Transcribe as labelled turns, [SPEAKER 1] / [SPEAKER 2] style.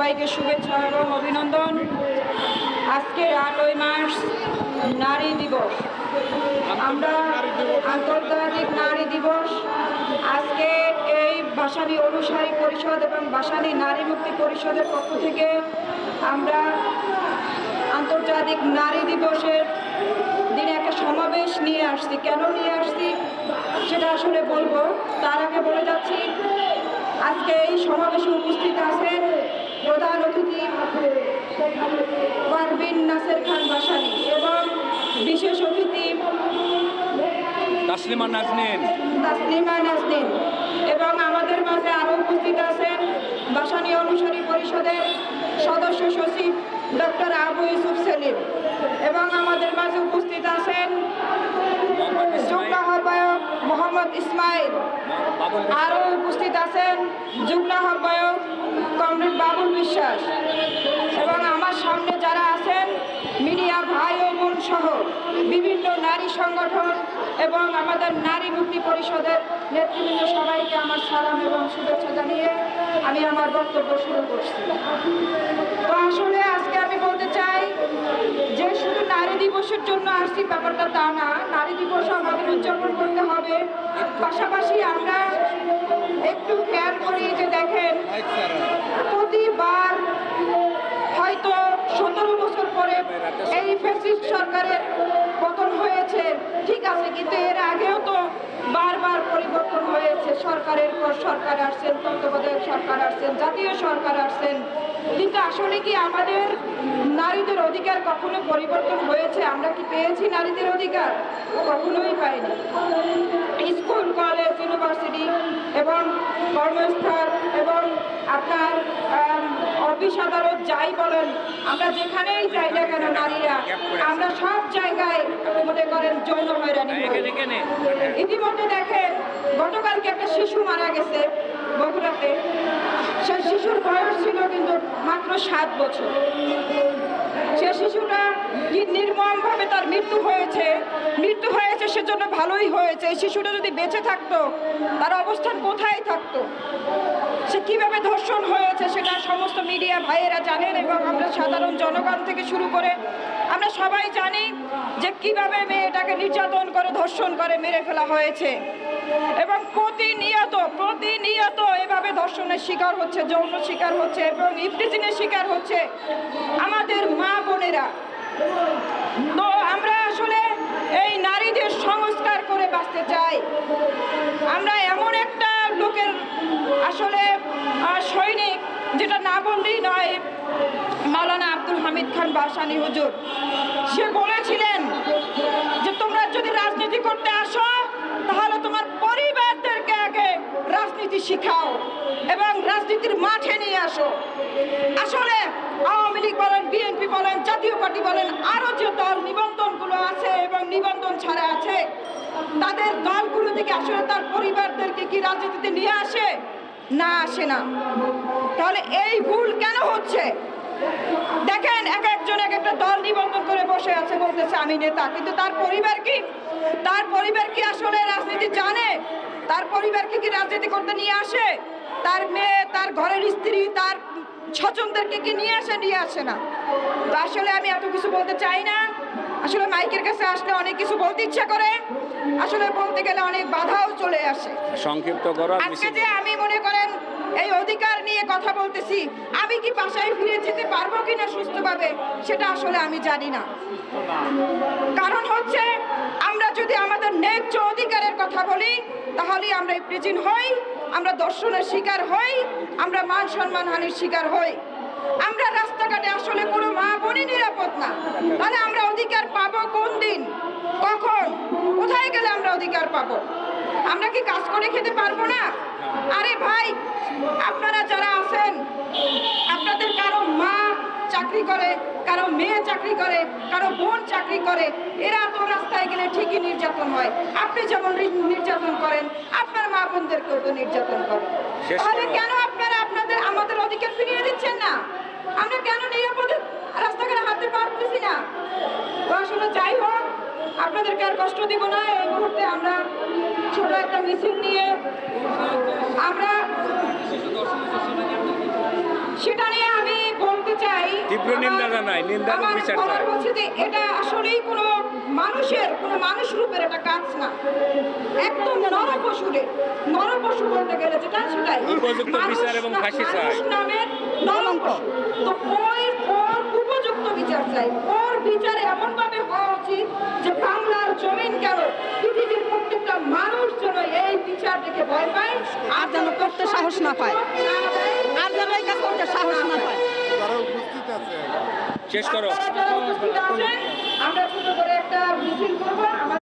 [SPEAKER 1] সবাইকে শুভেচ্ছা এবং অভিনন্দন। আজকে আটই মার্চ, নারী দিবস। আমরা আন্তর্জাতিক নারী দিবস। আজকে এই বাসানি অনুসারী পরিষদ এবং বাসানি নারী মুক্তি পরিষদের পক্ষ থেকে আমরা আন্তর্জাতিক নারী দিবসের দিনে একটা সমাবেশ নিয়ে আসছি। কেন নিয়ে আসছি সেটা আসলে বলব। তার আগে বলে যাচ্ছি, আজকে এই সমাবেশে উপস্থিত আছেন প্রধান অতিথি পারভিন নাসের খান বাসানি এবং বিশেষ অতিথি
[SPEAKER 2] তাসলিমা নাজনীন।
[SPEAKER 1] তাসলিমা নাজনীন। এবং আমাদের মাঝে আরও উপস্থিত আছেন বাসানী অনুসারী পরিষদের সদস্য সচিব ডক্টর আবু ইউসুফ সেলিম। এবং আমাদের মাঝে উপস্থিত আছেন যুগ্ম আহ্বায়ক মোহাম্মদ ইসমাইল। আরও উপস্থিত আছেন যুগ্ম আহ্বায়ক কমরেড বাবুল বিশ্বাস এবং আমার সামনে যারা আছেন মিডিয়া ভাই ও বোন সহ বিভিন্ন নারী সংগঠন এবং আমাদের নারী মুক্তি পরিষদের নেতৃবৃন্দ সবাইকে আমার সালাম এবং শুভেচ্ছা জানিয়ে আমি আমার বক্তব্য শুরু করছি। তো আসলে আজকে আমি বলতে চাই যে শুধু নারী দিবসের জন্য আসছি ব্যাপারটা তা না, নারী দিবস আমাদের উদযাপন করতে হবে। পাশাপাশি আমরা একটু খেয়াল করি যে দেখেন, প্রতিবার হয়তো সতেরো বছর পরে এই ফ্যাসিস্ট সরকারের পতন হয়েছে। ঠিক আছে, কিন্তু এর আগেও তো বারবার পরিবর্তন হয়েছে। সরকারের পর সরকার আসছেন, তত্ত্বাবধায়ক সরকার আসছেন, জাতীয় সরকার আসছেন। কিন্তু আসলে কি আমাদের নারীদের অধিকার কখনো পরিবর্তন হয়েছে? আমরা কি পেয়েছি নারীদের অধিকার? কখনোই পাইনি। স্কুল, কলেজ, ইউনিভার্সিটি এবং কর্মস্থল এবং আপনার অফিস আদালত যাই বলেন আমরা যেখানেই যাই না কেন নারীরা আমরা সব জায়গায় মনে করেন যৌন হয়রানি ইতিমধ্যে দেখেন গতকালকে একটা শিশু মারা গেছে বগুড়াতে। মাত্র সাত বছর। সে শিশুটা কি নির্মমভাবে তার মৃত্যু হয়েছে? মৃত্যু হয়েছে, সেজন্য ভালোই হয়েছে। শিশুটা যদি বেঁচে থাকতো, তার অবস্থান কোথায় থাকতো? সে কীভাবে ধর্ষণ হয়েছে, সেটা সমস্ত মিডিয়া ভাইয়েরা জানেন এবং আমরা সাধারণ জনগণ থেকে শুরু করে আমরা সবাই জানি যে কীভাবে মেয়েটাকে নির্যাতন করে, ধর্ষণ করে, মেরে ফেলা হয়েছে। এবং প্রতিনিয়ত প্রতিনিয়ত এভাবে ধর্ষণের শিকার হচ্ছে, যৌন শিকার হচ্ছে এবং ইফটিজিনের শিকার হচ্ছে আমাদের মা বোনেরা। তো আমরা আসলে এই নারীদের সংস্কার করে বাঁচতে চাই। আমরা এমন একটা লোকের আসলে আহ, সৈনিক যেটা না বললেই নয় মাওলানা আব্দুল বাসানি হুজুর। সে বলেছিলেন যে, তোমরা যদি রাজনীতি করতে আসো, তাহলে তোমার পরিবারদেরকে আগে রাজনীতি শিখাও এবং রাজনীতির মাঠে নিয়ে আসো। আসলে আওয়ামী লীগ বলেন, বিএনপি বলেন, জাতীয় পার্টি বলেন, আরও যে দল নিবন্ধনগুলো আছে এবং নিবন্ধন ছাড়া আছে, তাদের দলগুলো থেকে আসলে তার পরিবারদেরকে কি রাজনীতিতে নিয়ে আসে? না আসে না। তাহলে এই ভুল কেন হচ্ছে? দেখেন এক একজন এক একটা দল নিবন্ধন করে বসে আছে বলতেছে আমি নেতা। কিন্তু তার পরিবার কি? তার পরিবার কি আসলে রাজনীতি জানে? তার পরিবারকে কি রাজনীতি করতে নিয়ে আসে? তার মেয়ে তার ঘরের স্ত্রী তার স্বজনদেরকে কি নিয়ে আসে নিয়ে আসে না? তো আসলে আমি এত কিছু বলতে চাই না। আসলে মাইকের কাছে আসলে অনেক কিছু বলতে ইচ্ছা করে। আসলে বলতে গেলে অনেক বাধাও চলে আসে।
[SPEAKER 2] সংক্ষিপ্ত করো
[SPEAKER 1] আজকে যে আমি মনে করেন এই অধিকার নিয়ে কথা বলতেছি। আমি কি বাসায় ফিরে যেতে পারব কিনা সুস্থভাবে, সেটা আসলে আমি জানি না। কারণ হচ্ছে, আমরা যদি আমাদের ন্যায্য অধিকারের কথা বলি, তাহলে আমরা প্রেজিন হই, আমরা দর্শনের শিকার হই, আমরা মান সম্মান হানির শিকার হই। আমরা রাস্তাঘাটে আসলে কোনো মা বোনই নিরাপদ না। তাহলে আমরা অধিকার পাবো কোন দিন? কখন? কোথায় গেলে আমরা অধিকার পাবো? আমরা কি কাজ করে খেতে পারব না? আরে ভাই আপনারা যারা আছেন আপনাদের কারও মা চাকরি করে কারও মেয়ে চাকরি করে কারও বোন চাকরি করে এরা তো রাস্তায় গেলে ঠিকই নির্যাতন হয়। আপনি যেমন নির্যাতন করেন আপনার মা বোনদেরকেও তো নির্যাতন করেন তাহলে কেন আপনারা আপনাদের আমাদের অধিকার ফিরিয়ে দিচ্ছেন না? আমরা কেন নিরাপদে রাস্তাঘাটে হাঁটতে পারতেছি না? আসলে যাই হোক আপনাদেরকে আর কষ্ট দিব না। এই মুহূর্তে আমরা ছোট একটা মিছিল নিয়ে আমরা সেটা নিয়ে আমি বলতে চাই
[SPEAKER 2] তীব্র নিন্দা জানাই, নিন্দা বিচার চাই।
[SPEAKER 1] যে এটা আসলেই কোনো মানুষের কোনো মানুষ রূপের একটা কাজ না। একদম নরপশুরে নরপশু বলতে গেলে যেটা সেটাই।
[SPEAKER 2] উপযুক্ত বিচার এবং ফাঁসি চাই।
[SPEAKER 1] নামের নরপশু। তো ওই ওর উপযুক্ত বিচার চাই। ওর বিচার এমন ভাবে হওয়া উচিত যে দেখে ভয় পায়
[SPEAKER 3] আর যেন করতে সাহস না পায়। আর যেন এই কাজ করতে সাহস না পায়।
[SPEAKER 4] তারা উপস্থিত আছে।
[SPEAKER 2] শেষ করো।
[SPEAKER 1] আমরা ছোট করে একটা মিছিল করব।